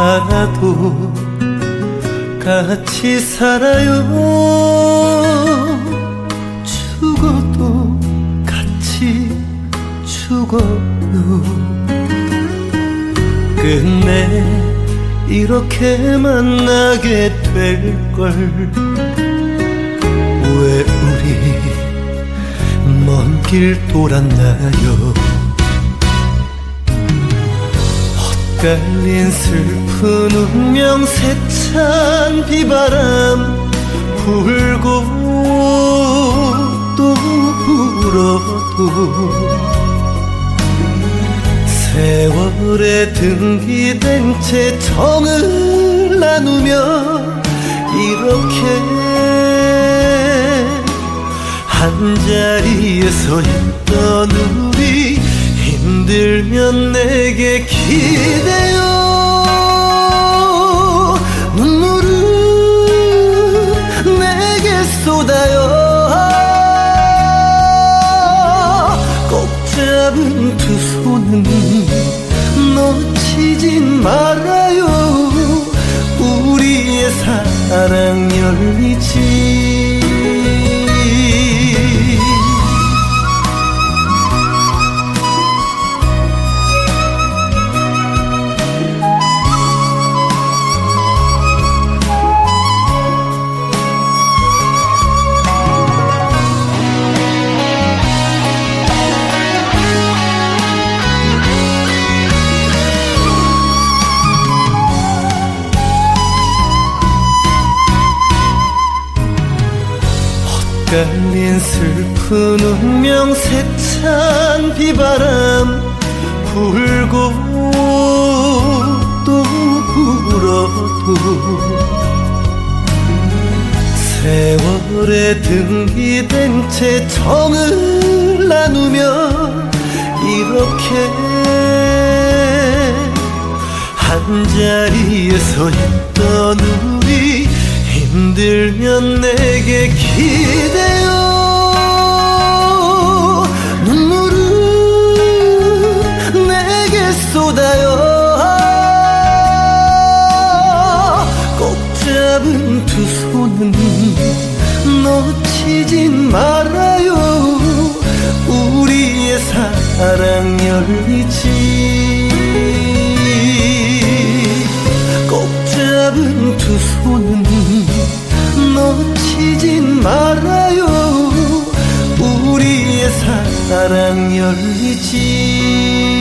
살아도 같이 살아요. 죽어도 같이 죽어요. 끝내 이렇게 만나게 될 걸. 왜 우리 먼 길 돌았나요 엇갈린 슬픈 운명 세찬 비바람 불고 또 불어도 세월에 등기된 채 정을 나누며 이렇게 한 자리에서 있던 우리 힘들면 내게 기대요. 눈물은 내게 쏟아요. 꼭 잡은 두 손은 놓치진 말아요. 우리의 사랑 엇갈린 슬픈 운명 세찬 비바람 불고 또 불어도 세월에 등기된 채 정을 나누며 이렇게 한 자리에서 있던 우리 힘들면 내게 기대요. 눈물은 내게 쏟아요. 꼭 잡은 두 손은 놓치진 말아요. 우리의 사랑 열리지 말아요. 우리의 사랑 열리지